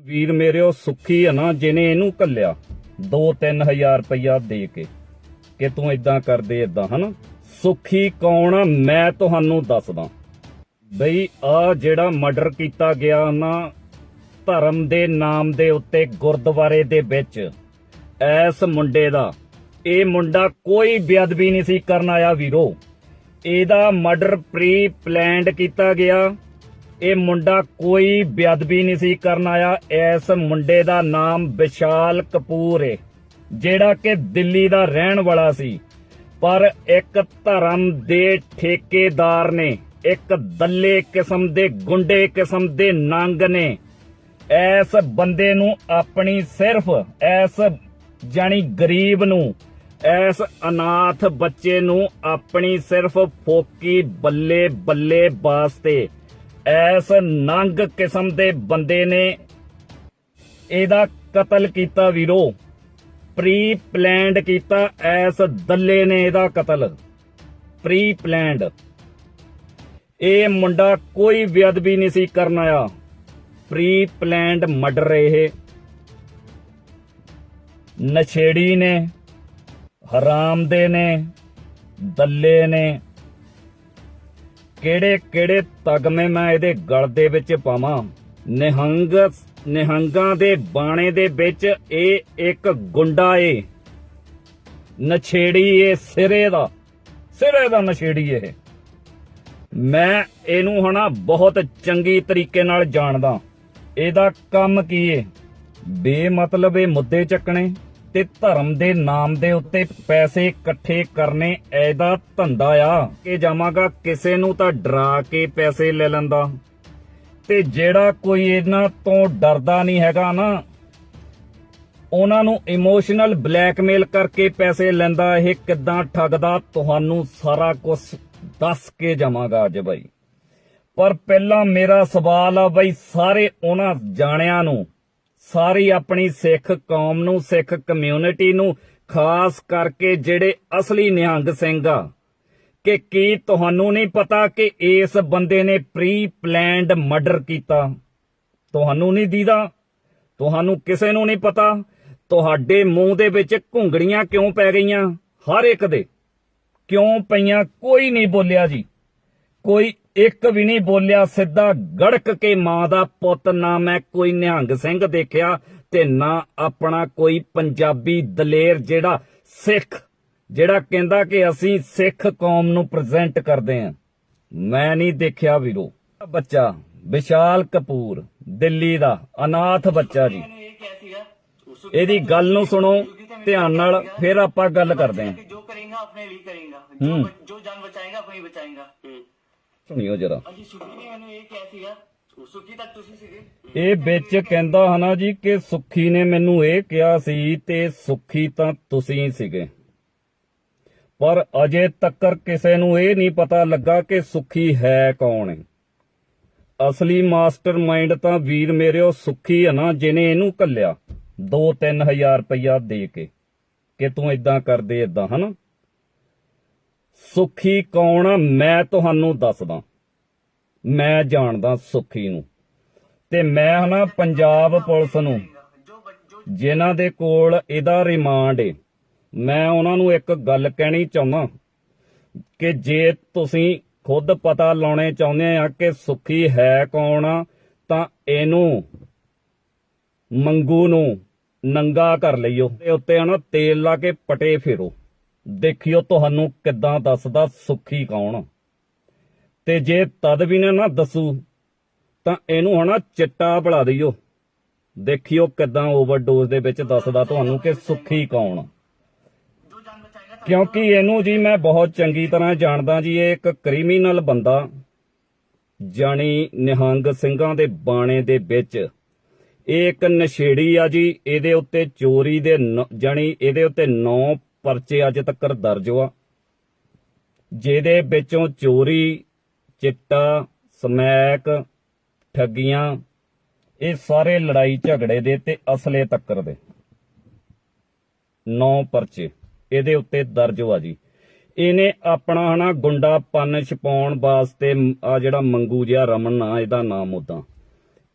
ਵੀਰ ਮੇਰੇ, ਉਹ ਸੁੱਖੀ ਆ ਨਾ, ਜਿਹਨੇ ਇਹਨੂੰ ਕੱਲਿਆ 2-3000 ਰੁਪਇਆ ਦੇ ਕੇ। ਕਿ ਤੂੰ ਇਦਾਂ ਕਰਦੇ ਇਦਾਂ ਹਨਾ? ਸੁੱਖੀ ਕੌਣ ਆ? ਮੈਂ ਤੁਹਾਨੂੰ ਦੱਸਦਾ। ਬਈ, ਆ ਜਿਹੜਾ ਮਰਡਰ ਕੀਤਾ ਗਿਆ ਨਾ, ਧਰਮ ਦੇ ਨਾਮ ਦੇ ਉੱਤੇ ਗੁਰਦੁਆਰੇ ਦੇ ਵਿੱਚ, ਐਸ ਮੁੰਡੇ ਦਾ। ਇਹ ਮੁੰਡਾ ਕੋਈ ਬੇਅਦਬੀ ਨਹੀਂ ਸੀ ਕਰਨ ਆਇਆ, ਵੀਰੋ। ਇਹਦਾ ਮਰਡਰ ਪ੍ਰੀ ਪਲਾਨਡ ਕੀਤਾ ਗਿਆ। ਇਹ ਮੁੰਡਾ ਕੋਈ ਬੇਅਦਬੀ ਨਹੀਂ ਸੀ ਕਰਨ ਆਇਆ। ਇਸ ਮੁੰਡੇ ਦਾ ਨਾਮ ਵਿਸ਼ਾਲ ਕਪੂਰ ਹੈ ਜਿਹੜਾ ਕਿ ਦਿੱਲੀ ਦਾ ਰਹਿਣ ਵਾਲਾ ਸੀ। ਪਰ ਇੱਕ ਧਰਮ ਦੇ ਠੇਕੇਦਾਰ ਨੇ, ਇੱਕ ਦੱਲੇ ਕਿਸਮ ਦੇ, ਗੁੰਡੇ ਕਿਸਮ ਦੇ ਨੰਗ ਨੇ। ਐਸ ਬੰਦੇ ਨੂੰ ਆਪਣੀ ਸਿਰਫ ਐਸ ਜਾਨੀ ਗਰੀਬ ਨੂੰ ਐਸ ਅਨਾਥ ਬੱਚੇ ਨੂੰ ਆਪਣੀ ਸਿਰਫ ਫੋਕੀ ਬੱਲੇ ਬੱਲੇ ਵਾਸਤੇ ਐਸ ਨੰਗ ਕਿਸਮ ਦੇ ਬੰਦੇ ਨੇ ਇਹਦਾ ਕਤਲ ਕੀਤਾ ਵੀਰੋ। ਪ੍ਰੀ ਪਲਾਨਡ ਕੀਤਾ ਐਸ ਦੱਲੇ ਨੇ ਇਹਦਾ ਕਤਲ। ਪ੍ਰੀ ਪਲਾਨਡ ਇਹ ਮੁੰਡਾ ਕੋਈ ਬੇਅਦਬੀ ਨਹੀਂ ਸੀ ਕਰਨ ਆਇਆ। ਪ੍ਰੀ ਪਲਾਨਡ ਮਰਡਰ ਇਹ। ਨਛੇੜੀ ਨੇ, ਹਰਾਮ ਦੇ ਨੇ, ਦੱਲੇ ਨੇ। ਕਿਹੜੇ ਕਿਹੜੇ ਤਗਮੇ ਮੈਂ ਇਹਦੇ ਗਲ ਦੇ ਵਿੱਚ ਪਾਵਾਂ? ਨਿਹੰਗ ਨਿਹੰਗਾਂ ਦੇ ਬਾਣੇ ਦੇ ਵਿੱਚ ਇਹ ਇੱਕ ਗੁੰਡਾ ਏ। ਨਛੇੜੀ ਏ ਸਿਰੇ ਦਾ। ਸਿਰੇ ਦਾ ਨਛੇੜੀ ਇਹ ਮੈਂ ਇਹਨੂੰ ਹਨਾ ਬਹੁਤ ਚੰਗੀ ਤਰੀਕੇ ਨਾਲ ਜਾਣਦਾ। ਇਹਦਾ ਕੰਮ ਕੀ ਏ? ਬੇਮਤਲਬ ਇਹ ਮੁੱਦੇ ਚੱਕਣੇ। ਤੇ ਧਰਮ ਦੇ ਨਾਮ ਦੇ ਉੱਤੇ ਪੈਸੇ ਇਕੱਠੇ ਕਰਨੇ ਇਹਦਾ ਧੰਦਾ ਆ ਕਿ ਜਾਵਾਂਗਾ ਕਿਸੇ ਨੂੰ ਤਾਂ ਡਰਾ ਕੇ ਪੈਸੇ ਲੈ ਲੈਂਦਾ। ਤੇ ਜਿਹੜਾ ਕੋਈ ਇਹਨਾਂ ਤੋਂ ਡਰਦਾ ਨਹੀਂ ਹੈਗਾ ਨਾ, ਉਹਨਾਂ ਨੂੰ ਇਮੋਸ਼ਨਲ ਬਲੈਕਮੇਲ ਕਰਕੇ ਪੈਸੇ ਲੈਂਦਾ, ਇਹ ਕਿਦਾਂ ਠੱਗਦਾ, ਤੁਹਾਨੂੰ ਸਾਰਾ ਕੁਝ ਦੱਸ ਕੇ ਜਾਵਾਂਗਾ ਅੱਜ ਬਾਈ। ਪਰ ਪਹਿਲਾਂ ਮੇਰਾ ਸਵਾਲ ਆ ਬਾਈ ਸਾਰੇ ਉਹਨਾਂ ਜਾਣਿਆਂ ਨੂੰ ਸਾਰੀ ਆਪਣੀ ਸਿੱਖ ਕੌਮ ਨੂੰ, ਸਿੱਖ ਕਮਿਊਨਿਟੀ ਨੂੰ, ਖਾਸ ਕਰਕੇ ਜਿਹੜੇ ਅਸਲੀ ਨਿਹੰਗ ਸਿੰਘ ਆ, ਕਿ ਕੀ ਤੁਹਾਨੂੰ ਨਹੀਂ ਪਤਾ ਕਿ ਇਸ ਬੰਦੇ ਨੇ ਪ੍ਰੀ ਪਲਾਨਡ ਮਰਡਰ ਕੀਤਾ? ਤੁਹਾਨੂੰ ਨਹੀਂ ਦੀਦਾ? ਤੁਹਾਨੂੰ ਕਿਸੇ ਨੂੰ ਨਹੀਂ ਪਤਾ? ਤੁਹਾਡੇ ਮੂੰਹ ਦੇ ਵਿੱਚ ਘੁੰਗੜੀਆਂ ਕਿਉਂ ਪੈ ਗਈਆਂ? ਹਰ ਇੱਕ ਦੇ। ਕਿਉਂ ਪਈਆਂ? ਕੋਈ ਨਹੀਂ ਬੋਲਿਆ ਜੀ। ਕੋਈ ਇੱਕ ਵੀ ਨਹੀਂ ਬੋਲਿਆ ਸਿੱਧਾ ਗੜਕ ਕੇ ਮਾਂ ਦਾ ਪੁੱਤ ਨਾ ਮੈਂ ਕੋਈ ਨਿਹੰਗ ਸਿੰਘ ਦੇਖਿਆ ਤੇ ਨਾ ਆਪਣਾ ਕੋਈ ਪੰਜਾਬੀ ਦਲੇਰ ਜਿਹੜਾ ਸਿੱਖ ਜਿਹੜਾ ਕਹਿੰਦਾ ਕਿ ਅਸੀਂ ਸਿੱਖ ਕੌਮ ਨੂੰ ਪ੍ਰੈਜ਼ੈਂਟ ਕਰਦੇ ਆਂ ਮੈਂ ਨਹੀਂ ਦੇਖਿਆ ਵੀਰੋ। ਬੱਚਾ ਵਿਸ਼ਾਲ ਕਪੂਰ ਦਿੱਲੀ ਦਾ ਅਨਾਥ ਬੱਚਾ ਜੀ। ਇਹਦੀ ਗੱਲ ਨੂੰ ਸੁਣੋ ਧਿਆਨ ਨਾਲ ਫਿਰ ਆਪਾਂ ਗੱਲ ਕਰਦੇ ਆ ਜੋ ਕਰੇਗਾ ਆਪਣੇ ਲਈ ਕਰੇਗਾ। ਜੋ ਜਾਨ ਬਚਾਏਗਾ ਆਪਣੀ ਬਚਾਏਗਾ। ਸੁਣਿਓ ਜਰਾ। ਅਜੀ ਸੁਖੀ ਨੇ ਮੈਨੂੰ ਇਹ ਕਿਹਾ ਸੀਗਾ ਸੁਖੀ ਤੱਕ ਤੁਸੀਂ ਸੀਗੇ। ਇਹ ਵਿੱਚ ਕਹਿੰਦਾ ਹਨਾ ਜੀ ਕਿ ਸੁੱਖੀ ਨੇ ਮੈਨੂੰ ਇਹ ਕਿਹਾ ਸੀ ਤੇ ਸੁੱਖੀ ਤਾਂ ਤੁਸੀਂ ਸੀਗੇ। ਪਰ ਅਜੇ ਤੱਕਰ ਕਿਸੇ ਨੂੰ ਇਹ ਨਹੀਂ ਪਤਾ ਲੱਗਾ ਕਿ ਸੁੱਖੀ ਹੈ ਕੌਣ ਹੈ। ਅਸਲੀ ਮਾਸਟਰਮਾਈਂਡ ਤਾਂ ਵੀਰ ਮੇਰੇ ਉਹ ਸੁੱਖੀ ਹੈ ਨਾ ਜਿਹਨੇ ਇਹਨੂੰ ਕੱਲਿਆ 2-3000 ਰੁਪਇਆ ਦੇ ਕੇ ਕਿ ਤੂੰ ਇਦਾਂ ਕਰਦੇ ਇਦਾਂ ਹਨਾ? ਸੁਖੀ ਕੌਣ ਆ? ਮੈਂ ਤੁਹਾਨੂੰ ਦੱਸਦਾ। ਮੈਂ ਜਾਣਦਾ ਸੁਖੀ ਨੂੰ। ਤੇ ਮੈਂ ਹਨਾ ਪੰਜਾਬ ਪੁਲਿਸ ਨੂੰ। ਜਿਨ੍ਹਾਂ ਦੇ ਕੋਲ ਇਹਦਾ ਰਿਮਾਂਡ ਏ। ਮੈਂ ਉਹਨਾਂ ਨੂੰ ਇੱਕ ਗੱਲ ਕਹਿਣੀ ਚਾਹੁੰਦਾ ਕਿ ਜੇ ਤੁਸੀਂ ਖੁਦ ਪਤਾ ਲਾਉਣੇ ਚਾਹੁੰਦੇ ਆ ਕਿ ਸੁਖੀ ਹੈ ਕੌਣ ਆ, ਤਾਂ ਇਹਨੂੰ ਮੰਗੂ ਨੂੰ ਨੰਗਾ ਕਰ ਲਈਓ। ਤੇ ਉੱਤੇ ਹਨਾ ਤੇਲ ਲਾ ਕੇ ਪਟੇ ਫੇਰੋ। ਦੇਖਿਓ ਤੁਹਾਨੂੰ ਕਿੱਦਾਂ ਦੱਸਦਾ ਸੁਖੀ ਕੌਣ। ਤੇ ਜੇ ਤਦ ਵੀ ਨਾ ਨਾ ਦੱਸੂ, ਤਾਂ ਇਹਨੂੰ ਹਨਾ ਚਿੱਟਾ ਬਣਾ ਦਈਓ ਦੇਖਿਓ ਕਿਦਾਂ ਓਵਰਡੋਜ਼ ਦੇ ਵਿੱਚ ਦੱਸਦਾ ਤੁਹਾਨੂੰ ਕਿ ਸੁੱਖੀ ਕੌਣ। ਕਿਉਂਕਿ ਇਹਨੂੰ ਜੀ ਮੈਂ ਬਹੁਤ ਚੰਗੀ ਤਰ੍ਹਾਂ ਜਾਣਦਾ ਜੀ, ਇਹ ਇੱਕ ਕ੍ਰਿਮੀਨਲ ਬੰਦਾ, ਜਾਣੀ ਨਿਹੰਗ ਸਿੰਘਾਂ ਦੇ ਬਾਣੇ ਦੇ ਵਿੱਚ। ਇਹ ਇੱਕ ਨਸ਼ੇੜੀ ਆ ਜੀ, ਇਹਦੇ ਉੱਤੇ ਚੋਰੀ ਦੇ ਨ- ਜਾਣੀ ਇਹਦੇ ਉੱਤੇ 9 ਪਰਚੇ ਅੱਜ ਤੱਕ ਦਰਜ ਆ ਜਿਹਦੇ ਵਿੱਚੋਂ ਚੋਰੀ, ਚਿੱਟਾ, ਸਮੈਕ, ਠੱਗੀਆਂ, ਇਹ ਸਾਰੇ ਲੜਾਈ ਝਗੜੇ ਦੇ ਤੇ ਅਸਲੇ ਤੱਕਰ ਦੇ। 9 ਪਰਚੇ। ਇਹਦੇ ਉੱਤੇ ਦਰਜ ਹੋਆ ਜੀ। ਇਹਨੇ ਆਪਣਾ ਹਨਾ ਗੁੰਡਾ ਪੰਨ ਛਪਾਉਣ ਵਾਸਤੇ ਆ ਜਿਹੜਾ ਮੰਗੂ ਜਿਹਾ ਰਮਨ ਨਾ, ਇਹਦਾ ਨਾਮ ਉਦਾਂ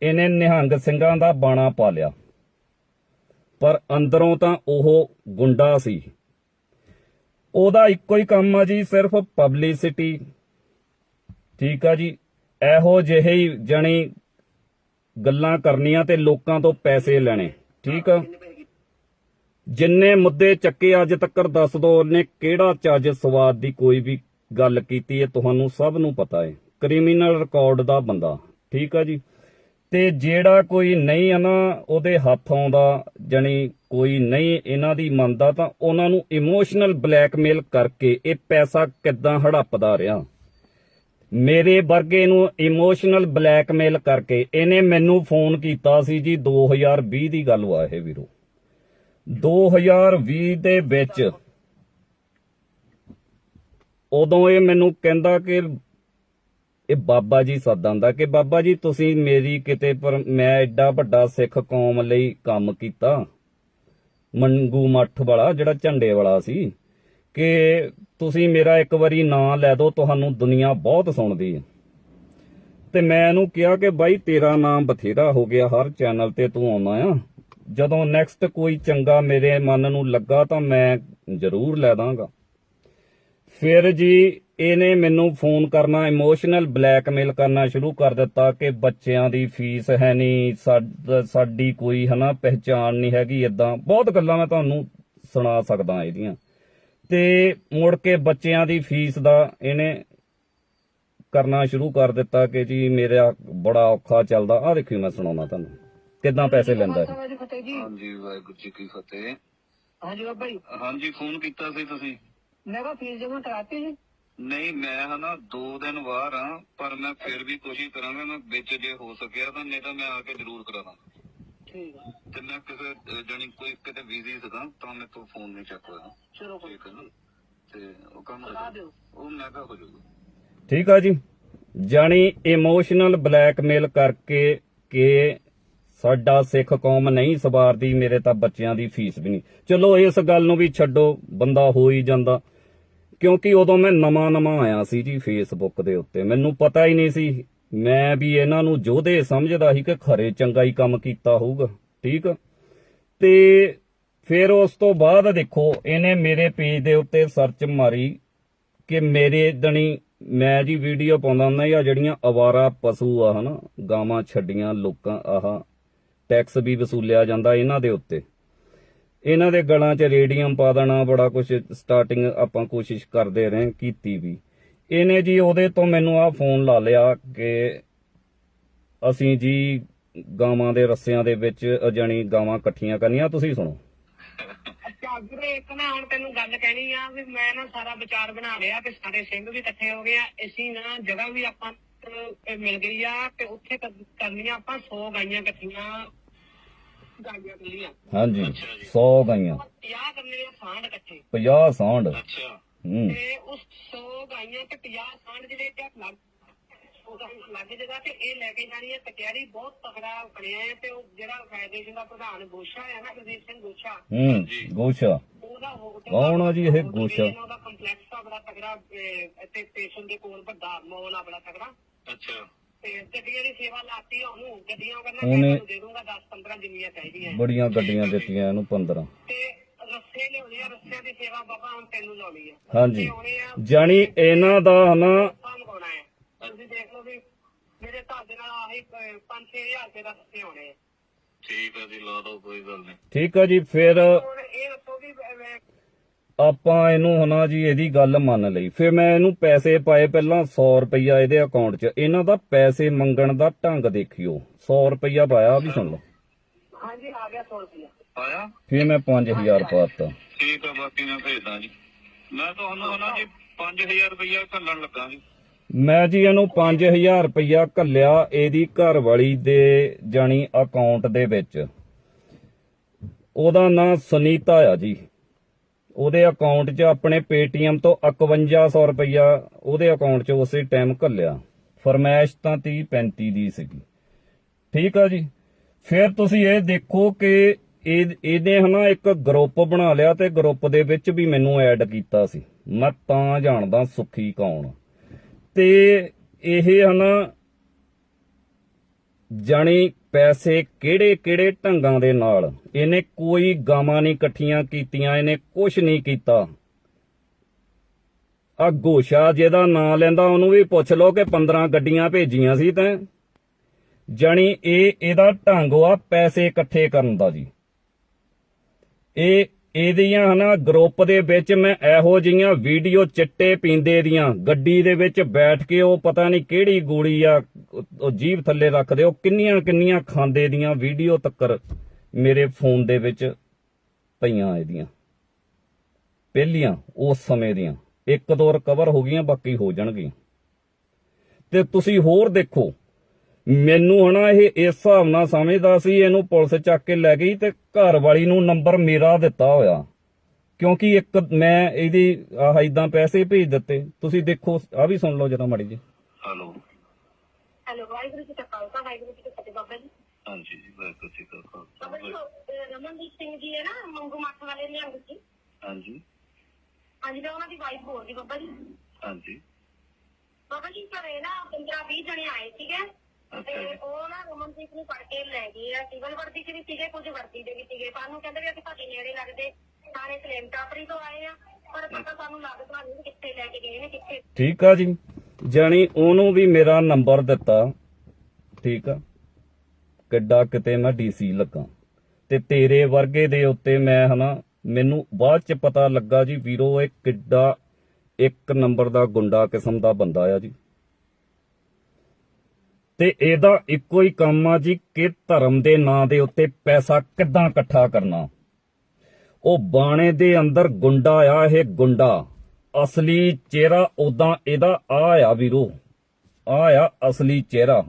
ਇਹਨੇ ਨਿਹੰਗ ਸਿੰਘਾਂ ਦਾ ਬਾਣਾ ਪਾ ਲਿਆ। ਪਰ ਅੰਦਰੋਂ ਤਾਂ ਉਹ ਗੁੰਡਾ ਸੀ। ਉਹਦਾ ਇੱਕੋ ਹੀ ਕੰਮ ਆ ਜੀ, ਸਿਰਫ ਪਬਲਿਸਿਟੀ ਠੀਕ ਆ ਜੀ, ਇਹੋ ਜਿਹੇ ਹੀ ਜਣੀ ਗੱਲਾਂ ਕਰਨੀਆਂ ਤੇ ਲੋਕਾਂ ਤੋਂ ਪੈਸੇ ਲੈਣੇ, ਠੀਕ ਆ? ਜਿੰਨੇ ਮੁੱਦੇ ਚੱਕੇ ਅੱਜ ਤੱਕ ਦੱਸ ਦੋ, ਉਹਨੇ ਕਿਹੜਾ ਚੱਜ ਸਵਾਦ ਦੀ ਕੋਈ ਵੀ ਗੱਲ ਕੀਤੀ ਹੈ, ਤੁਹਾਨੂੰ ਸਭ ਨੂੰ ਪਤਾ ਹੈ। ਕ੍ਰਿਮੀਨਲ ਰਿਕਾਰਡ ਦਾ ਬੰਦਾ, ਠੀਕ ਆ ਜੀ? ਤੇ ਜਿਹੜਾ ਕੋਈ ਨਹੀਂ ਆ ਨਾ, ਉਹਦੇ ਹੱਥ ਆਉਂਦਾ, ਜਣੀ ਕੋਈ ਨਹੀਂ ਇਹਨਾਂ ਦੀ ਮੰਨਦਾ, ਤਾਂ ਉਹਨਾਂ ਨੂੰ ਇਮੋਸ਼ਨਲ ਬਲੈਕਮੇਲ ਕਰਕੇ ਇਹ ਪੈਸਾ ਕਿੱਦਾਂ ਹੜੱਪਦਾ ਰਿਹਾ? ਮੇਰੇ ਵਰਗੇ ਨੂੰ ਇਮੋਸ਼ਨਲ ਬਲੈਕਮੇਲ ਕਰਕੇ ਇਹਨੇ ਮੈਨੂੰ ਫੋਨ ਕੀਤਾ ਸੀ ਜੀ 2020 ਦੀ ਗੱਲ ਵਾ ਇਹ ਵੀਰੋ। 2020 ਦੇ ਵਿੱਚ ਉਦੋਂ ਇਹ ਮੈਨੂੰ ਕਹਿੰਦਾ ਕਿ ਇਹ ਬਾਬਾ ਜੀ ਸੱਦਾਂਦਾ ਕਿ ਬਾਬਾ ਜੀ ਤੁਸੀਂ ਮੇਰੀ ਕਿਤੇ ਪਰ ਮੈਂ ਐਡਾ ਵੱਡਾ ਸਿੱਖ ਕੌਮ ਲਈ ਕੰਮ ਕੀਤਾ। ਮੰਗੂ ਮੱਠ ਵਾਲਾ, ਜਿਹੜਾ ਝੰਡੇ ਵਾਲਾ ਸੀ, ਕਿ ਤੁਸੀਂ ਮੇਰਾ ਇੱਕ ਵਾਰੀ ਨਾਂ ਲੈ ਦਿਓ, ਤੁਹਾਨੂੰ ਦੁਨੀਆ ਬਹੁਤ ਸੁਣਦੀ ਹੈ। ਤੇ ਮੈਂ ਇਹਨੂੰ ਕਿਹਾ ਕਿ ਬਾਈ, ਤੇਰਾ ਨਾਮ ਬਥੇਰਾ ਹੋ ਗਿਆ ਹਰ ਚੈਨਲ ਤੇ ਤੂੰ ਆਉਣਾ ਆ। ਜਦੋਂ ਨੈਕਸਟ ਕੋਈ ਚੰਗਾ ਮੇਰੇ ਮਨ ਨੂੰ ਲੱਗਾ ਤਾਂ ਮੈਂ ਜ਼ਰੂਰ ਲੈ ਦਾਂਗਾ। ਫਿਰ ਜੀ ਇਹਨੇ ਮੈਨੂੰ ਫੋਨ ਕਰਨਾ ਇਮੋਸ਼ਨਲ ਬਲੈਕਮੇਲ ਕਰਨਾ ਸ਼ੁਰੂ ਕਰ ਦਿੱਤਾ ਕਿ ਬੱਚਿਆਂ ਦੀ ਫੀਸ ਹੈ ਨਹੀਂ ਸਾਡ- ਕੋਈ ਹਨਾ ਪਹਿਚਾਣ ਨਹੀਂ ਹੈਗੀ ਇਦਾਂ ਬਹੁਤ ਗੱਲਾਂ ਮੈਂ ਤੁਹਾਨੂੰ ਸੁਣਾ ਸਕਦਾ ਇਹਦੀਆਂ। ਤੇ ਮੁੜ ਕੇ ਬੱਚਿਆਂ ਦੀ ਫੀਸ ਦਾ ਇਹਨੇ ਕਰਨਾ ਸ਼ੁਰੂ ਕਰ ਦਿੱਤਾ ਕਿ ਜੀ ਮੇਰਾ ਬੜਾ ਔਖਾ ਚੱਲਦਾ। ਆ ਦੇਖਿਓ ਮੈਂ ਸੁਣਾਉਣਾ ਤੁਹਾਨੂੰ। ਕਿੱਦਾਂ ਪੈਸੇ ਲੈਂਦਾ ਹਾਂਜੀ ਵਾਹਿਗੁਰੂ ਜੀ ਕੀ ਫਤਿਹ। ਹਾਂਜੀ ਬਾਬਾ ਜੀ। ਹਾਂਜੀ ਫੋਨ ਕੀਤਾ ਸੀ ਤੁਸੀਂ। ਮੈਂ ਕਿਹਾ ਫੀਸ ਜਮਾ ਕਰਾਤੀ ਜੀ ਨਹੀਂ ਮੈਂ ਹਨਾ 2 ਦਿਨ ਬਾਹਰ ਆ ਪਰ ਮੈਂ ਫਿਰ ਵੀ ਕੋਸ਼ਿਸ਼ ਕਰਾਂਗਾ ਮੈਂ ਵਿੱਚ ਜੇ ਹੋ ਸਕਿਆ ਤਾਂ ਨਹੀਂ ਤਾਂ ਮੈਂ ਆ ਕੇ ਜ਼ਰੂਰ ਕਰਾਂਗਾ। ਠੀਕ ਆ। ਤੇ ਮੈਂ ਕਿਸੇ ਜਾਣੀ ਕੋਈ ਕਿਤੇ ਬਿਜ਼ੀ ਸੀਗਾ ਤਾਂ ਮੇਰੇ ਤੋਂ ਫੋਨ ਨਹੀਂ ਚੱਕ ਚਲੋ ਕੋਈ ਠੀਕ ਹੈ ਨਾ? ਤੇ ਉਹ ਕੰਮ ਕਰਾ। ਦਿਓ। ਉਹ ਮੈਂ ਕਿਹਾ ਹੋ ਜਾਊਗਾ। ਠੀਕ ਆ ਜੀ। ਜਾਣੀ ਇਮੋਸ਼ਨਲ ਬਲੈਕਮੇਲ ਕਰਕੇ ਕਿ ਸਾਡਾ ਸਿੱਖ ਕੌਮ ਨਹੀਂ ਸਵਾਰਦੀ ਮੇਰੇ ਤਾਂ ਬੱਚਿਆਂ ਦੀ ਫੀਸ ਵੀ ਨਹੀਂ। ਚਲੋ ਇਸ ਗੱਲ ਨੂੰ ਵੀ ਛੱਡੋ ਬੰਦਾ ਹੋ ਹੀ ਜਾਂਦਾ। ਕਿਉਂਕਿ ਉਦੋਂ ਮੈਂ ਨਵਾਂ ਨਵਾਂ ਆਇਆ ਸੀ ਜੀ ਫੇਸਬੁੱਕ ਦੇ ਉੱਤੇ। ਮੈਨੂੰ ਪਤਾ ਹੀ ਨਹੀਂ ਸੀ। ਮੈਂ ਵੀ ਇਹਨਾਂ ਨੂੰ ਜੋਧੇ ਸਮਝਦਾ ਸੀ ਕਿ ਖਰੇ ਚੰਗਾ ਹੀ ਕੰਮ ਕੀਤਾ ਹੋਊਗਾ, ਠੀਕ? ਆ ਤੇ ਫਿਰ ਉਸ ਤੋਂ ਬਾਅਦ ਦੇਖੋ, ਇਹਨੇ ਮੇਰੇ ਪੇਜ ਦੇ ਉੱਤੇ ਸਰਚ ਮਾਰੀ ਕਿ ਮੇਰੇ ਦਣੀ ਮੈਂ ਜੀ ਵੀਡੀਓ ਪਾਉਂਦਾ ਹੁੰਦਾ ਜਾਂ ਜਿਹੜੀਆਂ ਅਵਾਰਾ ਪਸ਼ੂ ਆ ਹਨਾ, ਗਾਵਾਂ, ਛੱਡੀਆਂ, ਲੋਕਾਂ, ਆਹ ਟੈਕਸ ਵੀ ਵਸੂਲਿਆ ਜਾਂਦਾ ਇਹਨਾਂ ਦੇ ਉੱਤੇ। ਇਹਨਾਂ ਦੇ ਗਲਾਂ 'ਚ ਰੇਡੀਅਮ ਪਾ ਦੇਣਾ ਬੜਾ ਕੁਝ ਸਟਾਰਟਿੰਗ ਆਪਾਂ ਕੋਸ਼ਿਸ਼ ਕਰਦੇ ਰਹੇ ਕੀਤੀ ਵੀ। ਇਹਨੇ ਜੀ ਉਹਦੇ ਤੋਂ ਮੈਨੂੰ ਆ ਫੋਨ ਲਾ ਲਿਆ ਕਿ ਅਸੀਂ ਜੀ ਗਾਵਾਂ ਦੇ ਰੱਸਿਆਂ ਦੇ ਵਿੱਚ ਅ, ਗਾਵਾਂ ਇਕੱਠੀਆਂ ਕਰਨੀਆਂ ਤੁਸੀਂ ਸੁਣੋ। ਅੱਛਾ ਵੀਰੇ ਇੱਕ ਨਾ ਹੁਣ ਤੈਨੂੰ ਗੱਲ ਕਹਿਣੀ ਆ ਵੀ ਮੈਂ ਨਾ ਸਾਰਾ ਵਿਚਾਰ ਬਣਾ ਲਿਆ ਤੇ ਸਾਰੇ ਸਿੰਘ ਵੀ ਇਕੱਠੇ ਹੋ ਗਏ ਆ ਅਸੀਂ ਨਾ ਜਗ੍ਹਾ ਵੀ ਆਪਾਂ ਮਿਲ ਗਈ ਆ ਤੇ ਉੱਥੇ ਕਰ- ਕਰਨੀਆਂ ਆਪਾਂ 100 ਗਾਈਆਂ ਇਕੱਠੀਆਂ ਗਾਈਆਂ ਕਰਨੀਆਂ ਹਾਂਜੀ। ਅੱਛਾ ਜੀ। 100 ਗਾਈਆਂ। 50 ਕਰਨੀਆਂ ਸਾਂਢ ਇਕੱਠੇ। 50 ਸਾਂਢ ਅੱਛਾ। ਹੂੰ। ਤੇ ਉਸ 100 ਗਾਈਆਂ ਤੇ 50 ਸਾਂਢ ਜਿਹੜੇ ਤੇ ਲੱਗ ਉਹਦਾ ਲੱਗ ਜਗਾ ਤੇ ਇਹ ਲੈ ਕੇ ਜਾਣੀ ਹੈ। ਕਚਹਿਰੀ ਬਹੁਤ ਤਕੜਾ ਬਣਿਆ ਹੈ ਤੇ ਉਹ ਜਿਹੜਾ ਫੈਡਰੇਸ਼ਨ ਦਾ ਪ੍ਰਧਾਨ ਗੋਸ਼ਾ ਹੈ ਨਾ ਗੁਰਦੀਪ ਸਿੰਘ ਗੋਸ਼ਾ। ਹੂੰ ਗੋਸ਼ਾ। ਕੌਣ ਆ ਜੀ ਇਹ ਗੋਸ਼ਾ? ਉਹਦਾ ਕੰਪਲੈਕਸ ਆ ਬੜਾ ਤਕੜਾ ਅਹ, ਇੱਥੇ ਸਟੇਸ਼ਨ ਦੇ ਕੋਲ ਵੱਡਾ ਮਾਲ ਆ ਬੜਾ ਤਕੜਾ। ਅੱਛਾ। ਤੇ ਗੱਡੀਆਂ ਦੀ ਸੇਵਾ ਲਾਤੀ ਆ ਉਹਨੂੰ ਗੱਡੀਆਂ ਕਰਨਾ ਉਹਨੇ- ਤੁਹਾਨੂੰ ਦੇ ਦੂੰਗਾ 10 15 ਜਿੰਨੀਆਂ ਚਾਹੀਦੀਆਂ ਬੜੀਆਂ ਗੱਡੀਆਂ ਦਿੱਤੀਆਂ ਇਹਨੂੰ 15 ਤੇ ਰੱਸੇ ਲਿਆਉਣੇ ਆ ਰੱਸਿਆਂ ਦੀ ਸੇਵਾ ਬਾਬਾ ਹੁਣ ਤੈਨੂੰ ਲਾਉਣੀ ਆ। ਹਾਂਜੀ। ਆਉਣੇ ਆ ਜਾਣੀ ਇਹਨਾਂ ਦਾ ਹਨਾ ਕੰਮ ਲਗਾਉਣਾ ਹੈ। ਤੁਸੀਂ ਦੇਖ ਲਓ ਵੀ ਮੇਰੇ ਘਰ ਦੇ ਨਾਲ ਆਹੀ 5-6000 ਰੁਪਏ ਦਾ ਰੱਸੇ ਆਉਣੇ ਆ। ਠੀਕ ਹੈ ਜੀ ਲਾ ਦੋ ਕੋਈ ਗੱਲ ਨਹੀਂ। ਠੀਕ ਆ ਜੀ ਫਿਰ ਹੁਣ ਇਹ ਦੱਸੋ ਵੀ ਅਹ, ਆਪਾਂ ਇਹਨੂੰ ਹਨਾ ਜੀ ਇਹਦੀ ਗੱਲ ਮੰਨ ਲਈ। ਫਿਰ ਮੈਂ ਇਹਨੂੰ ਪੈਸੇ ਪਾਏ ਪਹਿਲਾਂ 100 ਰੁਪਈਆ ਇਹਦੇ ਅਕਾਊਂਟ 'ਚ। ਇਹਨਾਂ ਦਾ ਪੈਸੇ ਮੰਗਣ ਦਾ ਢੰਗ ਦੇਖਿਓ। 100 ਰੁਪਈਆ ਪਾਇਆ ਵੀ ਸੁਣ ਲਓ। ਹਾਂਜੀ ਆ ਗਿਆ 100 ਰੁਪਏ ਆਇਆ ਫਿਰ ਮੈਂ 5000 ਪਾਤਾ। ਠੀਕ ਹੈ ਬਾਕੀ ਮੈਂ ਭੇਜਦਾ ਜੀ। ਮੈਂ ਤੁਹਾਨੂੰ ਹਨਾ ਜੀ 5000 ਰੁਪਇਆ ਘੱਲਣ ਲੱਗਾ ਜੀ। ਮੈਂ ਜੀ ਇਹਨੂੰ 5000 ਰੁਪਈਆ ਘੱਲਿਆ ਇਹਦੀ ਘਰ ਵਾਲੀ ਦੇ ਜਾਣੀ ਅਕਾਊਂਟ ਦੇ ਵਿੱਚ। ਉਹਦਾ ਨਾਂ ਸੁਨੀਤਾ ਆ ਜੀ। ਉਹਦੇ ਅਕਾਊਂਟ 'ਚ ਆਪਣੇ ਪੇਟੀਐਮ ਤੋਂ 5100 ਰੁਪਇਆ ਉਹਦੇ ਅਕਾਊਂਟ 'ਚ ਉਸੇ ਟਾਈਮ ਘੱਲਿਆ। ਫਰਮੈਸ਼ ਤਾਂ 30 35 ਦੀ ਸੀਗੀ। ਠੀਕ ਆ ਜੀ? ਫਿਰ ਤੁਸੀਂ ਇਹ ਦੇਖੋ ਕਿ ਇਹ ਇਹਨੇ ਹਨਾ ਇੱਕ ਗਰੁੱਪ ਬਣਾ ਲਿਆ ਤੇ ਗਰੁੱਪ ਦੇ ਵਿੱਚ ਵੀ ਮੈਨੂੰ ਐਡ ਕੀਤਾ ਸੀ। ਮੈਂ ਤਾਂ ਜਾਣਦਾ ਸੁਖੀ ਕੌਣ। ਤੇ ਇਹ ਹਨਾ ਜਾਣੀ ਪੈਸੇ ਕਿਹੜੇ ਕਿਹੜੇ ਢੰਗਾਂ ਦੇ ਨਾਲ। ਇਹਨੇ ਕੋਈ ਗਾਵਾਂ ਨਹੀਂ ਇਕੱਠੀਆਂ ਕੀਤੀਆਂ, ਇਹਨੇ ਕੁਝ ਨਹੀਂ ਕੀਤਾ। ਆ ਗੋਸ਼ਾ ਜਿਹਦਾ ਨਾਂ ਲੈਂਦਾ, ਉਹਨੂੰ ਵੀ ਪੁੱਛ ਲਓ ਕਿ 15 ਗੱਡੀਆਂ ਭੇਜੀਆਂ ਸੀ ਤੈਂ। ਜਾਣੀ ਇਹ, ਇਹਦਾ ਢੰਗ ਆ ਪੈਸੇ ਇਕੱਠੇ ਕਰਨ ਦਾ ਜੀ। ਇਹ ਇਹਦੀਆਂ ਹਨਾ ਗਰੁੱਪ ਦੇ ਵਿੱਚ ਮੈਂ ਇਹੋ ਜਿਹੀਆਂ ਵੀਡੀਓ ਚਿੱਟੇ ਪੀਂਦੇ ਦੀਆਂ। ਗੱਡੀ ਦੇ ਵਿੱਚ ਬੈਠ ਕੇ ਉਹ ਪਤਾ ਨਹੀਂ ਕਿਹੜੀ ਗੋਲੀ ਆ, ਉਹ- ਉਹ ਜੀਭ ਥੱਲੇ ਰੱਖਦੇ ਉਹ ਕਿੰਨੀਆਂ ਕਿੰਨੀਆਂ ਖਾਂਦੇ ਦੀਆਂ ਵੀਡੀਓ ਤੱਕਰ ਮੇਰੇ ਫੋਨ ਦੇ ਵਿੱਚ ਪਈਆਂ ਇਹਦੀਆਂ। ਪਹਿਲੀਆਂ, ਉਸ ਸਮੇਂ ਦੀਆਂ। ਇੱਕ ਦੋ ਰਿਕਵਰ ਹੋ ਗਈਆਂ, ਬਾਕੀ ਹੋ ਜਾਣਗੀਆਂ। ਤੇ ਤੁਸੀਂ ਹੋਰ ਦੇਖੋ ਮੈਨੂੰ ਹਨਾ ਇਹ ਇਸ ਹਿਸਾਬ ਨਾਲ ਸਮਝਦਾ ਸੀ ਇਹਨੂੰ ਪੁਲਿਸ ਚੱਕ ਕੇ ਲੈ ਗਈ ਤੇ ਘਰ ਵਾਲੀ ਨੂੰ ਨੰਬਰ ਮੇਰਾ ਦਿੱਤਾ ਹੋਇਆ। ਕਿਉਂਕਿ ਇੱਕ ਮੈਂ ਇਹਦੀ ਆਹ ਇਦਾਂ ਪੈਸੇ ਭੇਜ ਦਿੱਤੇ। ਤੁਸੀਂ ਦੇਖੋ ਆ ਵੀ ਸੁਣ ਲਓ ਜਰਾ ਮਾੜੀ ਜੀ ਹੈਲੋ। ਹੈਲੋ ਵਾਹਿਗੁਰੂ ਜੀ ਖਾਲਸਾ ਵਾਹਿਗੁਰੂ ਜੀ ਕੀ ਫਤਿਹ ਬਾਬਾ ਜੀ। ਹਾਂਜੀ ਜੀ ਵਾਹਿਗੁਰੂ ਜੀ ਜੀ ਖਾਲਸਾ ਰਮਨਦੀਪ ਸਿੰਘ ਜੀ ਹੈ ਨਾ ਮੰਗੂ ਮੱਠ ਵਾਲੇ ਨਿਹੰਗ ਜੀ। ਹਾਂਜੀ। ਹਾਂਜੀ ਮੈਂ ਉਹਨਾਂ ਦੀ ਵਾਈਫ ਬੋਲਦੀ ਬਾਬਾ ਜੀ। ਹਾਂਜੀ। ਬਾਬਾ ਜੀ ਘਰੇ ਨਾ 15 20 ਜਣੇ ਆਏ ਸੀਗੇ। ਤੇ ਉਹ ਨਾ ਰਮਨਦੀਪ ਨੂੰ ਫੜ ਕੇ ਲੈ ਗਏ ਆ, ਸਿਵਲ ਵਰਦੀ ਚ ਵੀ ਸੀਗੇ, ਕੁਝ ਵਰਦੀ ਦੇ ਵੀ ਸੀਗੇ। ਸਾਨੂੰ ਕਹਿੰਦੇ ਵੀ ਅਸੀਂ ਤੁਹਾਡੇ ਨੇੜੇ ਲੱਗਦੇ, ਸਾਰੇ ਕਲੇਮ ਟਾਪਰੀ ਤੋਂ ਆਏ ਆ, ਪਰ ਪਤਾ ਸਾਨੂੰ ਲੱਗਦਾ ਨਹੀਂ ਕਿੱਥੇ ਲੈ ਕੇ ਗਏ ਨੇ, ਕਿੱਥੇ। ਠੀਕ ਆ ਜੀ। ਜਾਣੀ ਉਹਨੂੰ ਵੀ ਮੇਰਾ ਨੰਬਰ ਦਿੱਤਾ। ਠੀਕ ਆ। ਕਿੱਡਾ ਕਿਤੇ ਮੈਂ ਡੀਸੀ ਲੱਗਾ। ਤੇ ਤੇਰੇ ਵਰਗੇ ਦੇ ਉੱਤੇ ਮੈਂ ਹਨਾ, ਮੈਨੂੰ ਬਾਅਦ ਚ ਪਤਾ ਲੱਗਾ ਜੀ, ਵੀਰੋ, ਇਹ ਕਿੱਡਾ ਇੱਕ ਨੰਬਰ ਦਾ ਗੁੰਡਾ ਕਿਸਮ ਦਾ ਬੰਦਾ ਆ ਜੀ। ਤੇ ਇਹਦਾ ਇੱਕੋ ਹੀ ਕੰਮ ਆ ਜੀ ਕਿ ਧਰਮ ਦੇ ਨਾਂ ਦੇ ਉੱਤੇ ਪੈਸਾ ਕਿੱਦਾਂ ਇਕੱਠਾ ਕਰਨਾ। ਉਹ ਬਾਣੇ ਦੇ ਅੰਦਰ ਗੁੰਡਾ ਆ, ਇਹ ਗੁੰਡਾ। ਅਸਲੀ ਚਿਹਰਾ ਉਦਾਂ ਇਹਦਾ ਆ ਆ ਵੀਰੋ। ਆ ਆ ਅਸਲੀ ਚਿਹਰਾ।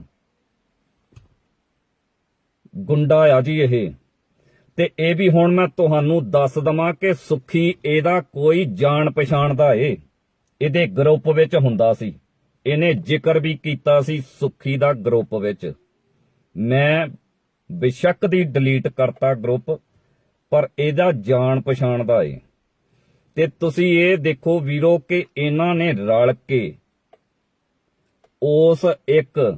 ਗੁੰਡਾ ਆ ਜੀ ਇਹ। ਤੇ ਇਹ ਵੀ ਹੁਣ ਮੈਂ ਤੁਹਾਨੂੰ ਦੱਸ ਦਵਾਂ ਕਿ ਸੁਖੀ ਇਹਦਾ ਕੋਈ ਜਾਣ ਪਛਾਣ ਦਾ ਏ ਇਹਦੇ ਗਰੁੱਪ ਵਿੱਚ ਹੁੰਦਾ ਸੀ। ਇਹਨੇ ਜ਼ਿਕਰ ਵੀ ਕੀਤਾ ਸੀ ਸੁਖੀ ਦਾ ਗਰੁੱਪ ਵਿੱਚ। ਮੈਂ ਬੇਸ਼ੱਕ ਦੀ ਡਿਲੀਟ ਕਰਤਾ ਗਰੁੱਪ, ਪਰ ਇਹਦਾ ਜਾਣ ਪਛਾਣ ਦਾ ਏ। ਤੇ ਤੁਸੀਂ ਇਹ ਦੇਖੋ ਵੀਰੋ ਕਿ ਇਹਨਾਂ ਨੇ ਰਲ ਕੇ ਉਸ ਇੱਕ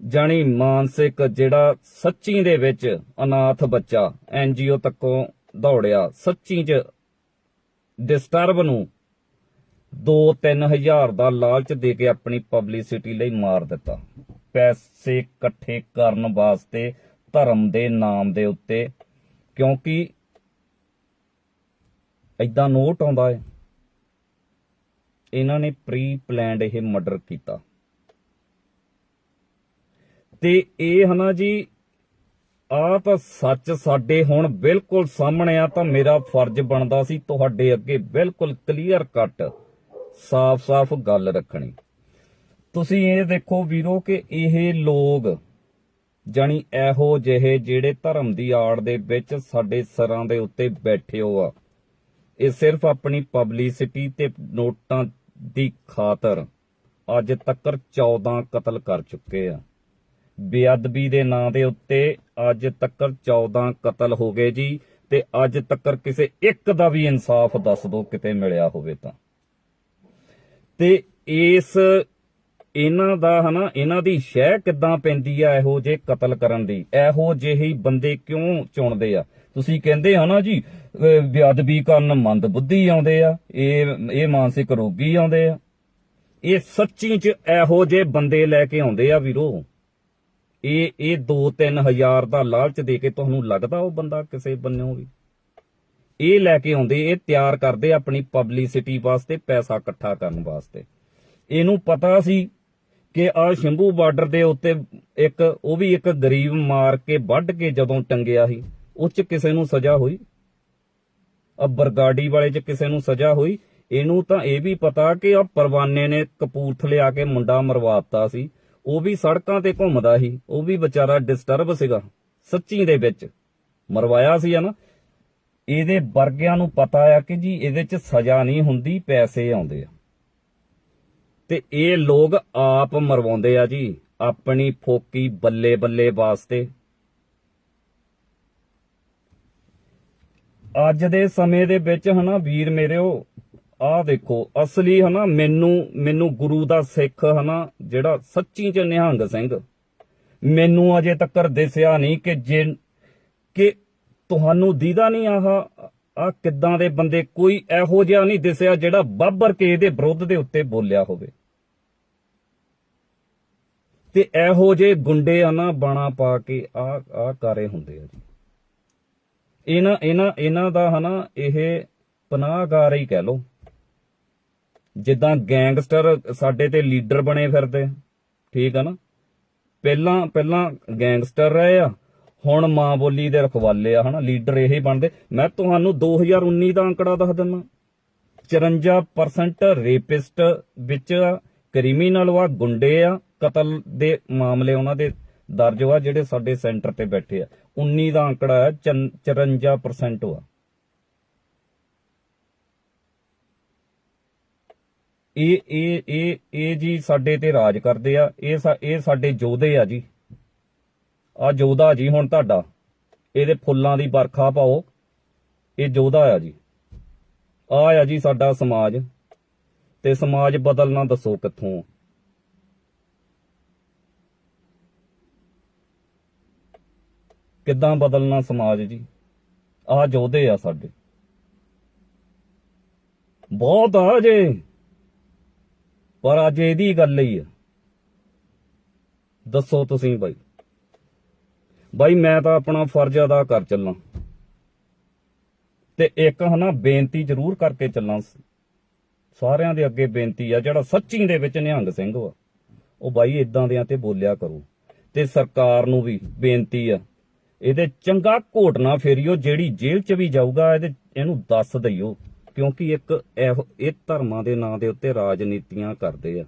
ਜਾਣੀ ਮਾਨਸਿਕ ਜਿਹੜਾ ਸੱਚੀ ਦੇ ਵਿੱਚ ਅਨਾਥ ਬੱਚਾ ਐਨਜੀਓ ਤੱਕੋਂ ਦੌੜਿਆ, ਸੱਚੀ ਚ ਡਿਸਟਰਬ ਨੂੰ 2-3000 ਦਾ ਲਾਲਚ ਦੇ ਕੇ ਆਪਣੀ ਪਬਲਿਸਿਟੀ ਲਈ ਮਾਰ ਦਿੱਤਾ। ਪੈਸੇ ਇਕੱਠੇ ਕਰਨ ਵਾਸਤੇ ਧਰਮ ਦੇ ਨਾਮ ਦੇ ਉੱਤੇ, ਕਿਉਂਕਿ ਐਦਾਂ ਨੋਟ ਆਉਂਦਾ ਹੈ। ਇਹਨਾਂ ਨੇ ਪ੍ਰੀ ਪਲਾਨਡ ਇਹ ਮਰਡਰ ਕੀਤਾ। ਤੇ ਇਹ ਹਨਾ ਜੀ ਆ ਤਾਂ ਸੱਚ ਸਾਡੇ ਹੁਣ ਬਿਲਕੁਲ ਸਾਹਮਣੇ ਆ ਤਾਂ ਮੇਰਾ ਫਰਜ਼ ਬਣਦਾ ਸੀ ਤੁਹਾਡੇ ਅੱਗੇ ਬਿਲਕੁਲ ਕਲੀਅਰ ਕੱਟ ਸਾਫ਼-ਸਾਫ਼ ਗੱਲ ਰੱਖਣੀ। ਤੁਸੀਂ ਇਹ ਦੇਖੋ ਵੀਰੋ ਕਿ ਇਹ ਲੋਕ ਜਾਣੀ ਇਹੋ ਜਿਹੇ ਜਿਹੜੇ ਧਰਮ ਦੀ ਆੜ ਦੇ ਵਿੱਚ ਸਾਡੇ ਸਰਾਂ ਦੇ ਉੱਤੇ ਬੈਠੇ ਹੋ ਆ। ਇਹ ਸਿਰਫ ਆਪਣੀ ਪਬਲਿਸਿਟੀ ਤੇ ਨੋਟਾਂ ਦੀ ਖਾਤਰ ਅੱਜ ਤੱਕ 14 ਕਤਲ ਕਰ ਚੁੱਕੇ ਆ। ਬੇਅਦਬੀ ਦੇ ਨਾਂ ਦੇ ਉੱਤੇ ਅੱਜ ਤੱਕ 14 ਕਤਲ ਹੋ ਗਏ ਜੀ ਤੇ ਅੱਜ ਤੱਕ ਕਿਸੇ ਇੱਕ ਦਾ ਵੀ ਇਨਸਾਫ ਦੱਸ ਦਿਓ ਕਿਤੇ ਮਿਲਿਆ ਹੋਵੇ ਤਾਂ। ਤੇ ਇਸ ਇਹਨਾਂ ਦਾ ਹਨਾ, ਇਹਨਾਂ ਦੀ ਸ਼ਹਿ ਕਿੱਦਾਂ ਪੈਂਦੀ ਆ ਇਹੋ ਜੇ ਕਤਲ ਕਰਨ ਦੀ? ਇਹੋ ਜਿਹੇ ਬੰਦੇ ਕਿਉਂ ਚੁਣਦੇ ਆ? ਤੁਸੀਂ ਕਹਿੰਦੇ ਹੋ ਨਾ ਜੀ, ਅਹ, ਬੇਅਦਬੀ ਕਰਨ ਮੰਦ ਬੁੱਧੀ ਆਉਂਦੇ ਆ, ਇਹ ਇਹ ਮਾਨਸਿਕ ਰੋਗੀ ਆਉਂਦੇ ਆ। ਇਹ ਸੱਚੀ ਚ ਇਹੋ ਜਿਹੇ ਬੰਦੇ ਲੈ ਕੇ ਆਉਂਦੇ ਆ ਵੀਰੋ। ਇਹ ਇਹ 2-3000 ਦਾ ਲਾਲਚ ਦੇ ਕੇ ਤੁਹਾਨੂੰ ਲੱਗਦਾ ਉਹ ਬੰਦਾ ਕਿਸੇ ਬੰਨਿਓ ਵੀ? ਇਹ ਲੈ ਕੇ ਆਉਂਦੇ, ਇਹ ਤਿਆਰ ਕਰਦੇ ਆਪਣੀ ਪਬਲਿਸਿਟੀ ਵਾਸਤੇ, ਪੈਸਾ ਇਕੱਠਾ ਕਰਨ ਵਾਸਤੇ। ਇਹਨੂੰ ਪਤਾ ਸੀ ਕਿ ਆ ਸ਼ੰਭੂ ਬਾਰਡਰ ਦੇ ਉੱਤੇ ਇੱਕ, ਉਹ ਵੀ ਇੱਕ ਗਰੀਬ ਮਾਰ ਕੇ ਵੱਢ ਕੇ ਜਦੋਂ ਟੰਗਿਆ ਸੀ ਉਹ ਚ ਕਿਸੇ ਨੂੰ ਸਜ਼ਾ ਹੋਈ? ਆ ਬਰਗਾੜੀ ਵਾਲੇ ਚ ਕਿਸੇ ਨੂੰ ਸਜ਼ਾ ਹੋਈ? ਇਹਨੂੰ ਤਾਂ ਇਹ ਵੀ ਪਤਾ ਕਿ ਆ ਪਰਵਾਨੇ ਨੇ ਕਪੂਰਥਲੇ ਆ ਕੇ ਮੁੰਡਾ ਮਰਵਾਤਾ ਸੀ। ਉਹ ਵੀ ਸੜਕਾਂ ਤੇ ਘੁੰਮਦਾ ਸੀ, ਉਹ ਵੀ ਵਿਚਾਰਾ ਡਿਸਟਰਬ ਸੀਗਾ, ਸੱਚੀ ਦੇ ਵਿੱਚ। ਮਰਵਾਇਆ ਸੀ ਨਾ ਇਹਦੇ ਵਰਗਿਆਂ ਨੂੰ ਪਤਾ ਆ ਕਿ ਜੀ ਇਹਦੇ ਚ ਸਜ਼ਾ ਨਹੀਂ ਹੁੰਦੀ, ਪੈਸੇ ਆਉਂਦੇ ਆ। ਤੇ ਇਹ ਲੋਕ ਆਪ ਮਰਵਾਉਂਦੇ ਆ ਜੀ, ਆਪਣੀ ਫੋਕੀ ਬੱਲੇ ਬੱਲੇ ਵਾਸਤੇ। ਅੱਜ ਦੇ ਸਮੇਂ ਦੇ ਵਿੱਚ ਹਨਾ ਵੀਰ ਮੇਰਿਓ, ਆਹ ਦੇਖੋ, ਅਸਲੀ ਹਨਾ ਮੈਨੂੰ ਮੈਨੂੰ ਗੁਰੂ ਦਾ ਸਿੱਖ ਹਨਾ ਜਿਹੜਾ ਸੱਚੀ ਚ ਨਿਹੰਗ ਸਿੰਘ, ਮੈਨੂੰ ਅਜੇ ਤੱਕ ਦਿਸਿਆ ਨਹੀਂ ਕਿ ਜੇ ਕਿ ਤੁਹਾਨੂੰ ਦੀਦਾ ਨਹੀਂ ਆਹ ਆ ਕਿੱਦਾਂ ਦੇ ਬੰਦੇ ਕੋਈ ਇਹੋ ਜਿਹਾ ਨਹੀਂ ਦਿਸਿਆ ਜਿਹੜਾ ਬਾਬਰ ਕੇ ਦੇ ਵਿਰੁੱਧ ਦੇ ਉੱਤੇ ਬੋਲਿਆ ਹੋਵੇ। ਤੇ ਇਹੋ ਜੇ ਗੁੰਡੇ ਆ ਨਾ ਬਾਣਾ ਪਾ ਕੇ ਆ ਆ ਕਾਰੇ ਹੁੰਦੇ ਆ ਜੀ। ਇਹਨਾਂ ਇਹਨਾਂ ਇਹਨਾਂ ਦਾ ਹਨਾ ਇਹ ਪਨਾਹਗਾਰ ਹੀ ਕਹਿ ਲੋ ਜਿੱਦਾਂ ਗੈਂਗਸਟਰ ਸਾਡੇ ਤੇ ਲੀਡਰ ਬਣੇ ਫਿਰਦੇ, ਠੀਕ ਆ ਨਾ? ਪਹਿਲਾਂ ਪਹਿਲਾਂ ਗੈਂਗਸਟਰ ਰਹੇ ਆ ਹੁਣ ਮਾਂ ਬੋਲੀ ਦੇ ਰਖਵਾਲੇ ਆ, ਹਨਾ? ਲੀਡਰ ਇਹ ਬਣਦੇ। ਮੈਂ ਤੁਹਾਨੂੰ 2019 ਦਾ ਅੰਕੜਾ ਦੱਸ ਦਿੰਦਾ। 54% ਰੇਪਿਸਟ ਵਿੱਚ ਕ੍ਰਿਮੀਨਲ ਵਾ ਗੁੰਡੇ ਆ, ਕਤਲ ਦੇ ਮਾਮਲੇ ਉਹਨਾਂ ਦੇ ਦਰਜ ਵਾ ਜਿਹੜੇ ਸਾਡੇ ਸੈਂਟਰ ਤੇ ਬੈਠੇ ਆ। 19 ਦਾ ਅੰਕੜਾ ਹੈ ਚੰ- 54% ਵਾ ਇਹ ਇਹ ਇਹ ਇਹ ਜੀ ਸਾਡੇ ਤੇ ਰਾਜ ਕਰਦੇ ਆ, ਇਹ ਇਹ ਸਾਡੇ ਯੋਧੇ ਆ ਜੀ। ਆ ਯੋਧਾ ਜੀ ਹੁਣ ਤੁਹਾਡਾ। ਇਹਦੇ ਫੁੱਲਾਂ ਦੀ ਵਰਖਾ ਪਾਓ। ਇਹ ਯੋਧਾ ਆ ਜੀ। ਆ ਆ ਜੀ ਸਾਡਾ ਸਮਾਜ। ਤੇ ਸਮਾਜ ਬਦਲਣਾ ਦੱਸੋ ਕਿੱਥੋਂ? ਕਿੱਦਾਂ ਬਦਲਣਾ ਸਮਾਜ ਜੀ? ਆ ਯੋਧੇ ਆ ਸਾਡੇ। ਬਹੁਤ ਆ ਜੇ। ਪਰ ਅੱਜ ਇਹਦੀ ਗੱਲ ਹੀ ਆ। ਦੱਸੋ ਤੁਸੀਂ ਬਾਈ। ਬਾਈ, ਮੈਂ ਤਾਂ ਆਪਣਾ ਫਰਜ਼ ਅਦਾ ਕਰ ਚੱਲਾਂ। ਤੇ ਇੱਕ ਹਨਾ, ਬੇਨਤੀ ਜ਼ਰੂਰ ਕਰਕੇ ਚੱਲਾਂ। ਸਾਰਿਆਂ ਦੇ ਅੱਗੇ ਬੇਨਤੀ ਆ, ਜਿਹੜਾ ਸੱਚੀ ਦੇ ਵਿੱਚ ਨਿਹੰਗ ਸਿੰਘ ਵਾ, ਉਹ ਬਾਈ ਇਦਾਂ ਦਿਆਂ ਤੇ ਬੋਲਿਆ ਕਰੋ। ਤੇ ਸਰਕਾਰ ਨੂੰ ਵੀ ਬੇਨਤੀ ਆ, ਇਹਦੇ ਚੰਗਾ ਘੋਟਣਾ ਫੇਰੀਓ, ਜਿਹੜੀ ਜੇਲ੍ਹ 'ਚ ਵੀ ਜਾਊਗਾ, ਇਹਦੇ, ਇਹਨੂੰ ਦੱਸ ਦਈਓ। ਕਿਉਂਕਿ ਇੱਕ ਇਹੋ, ਇਹ ਧਰਮਾਂ ਦੇ ਨਾਂ ਦੇ ਉੱਤੇ ਰਾਜਨੀਤੀਆਂ ਕਰਦੇ ਆ।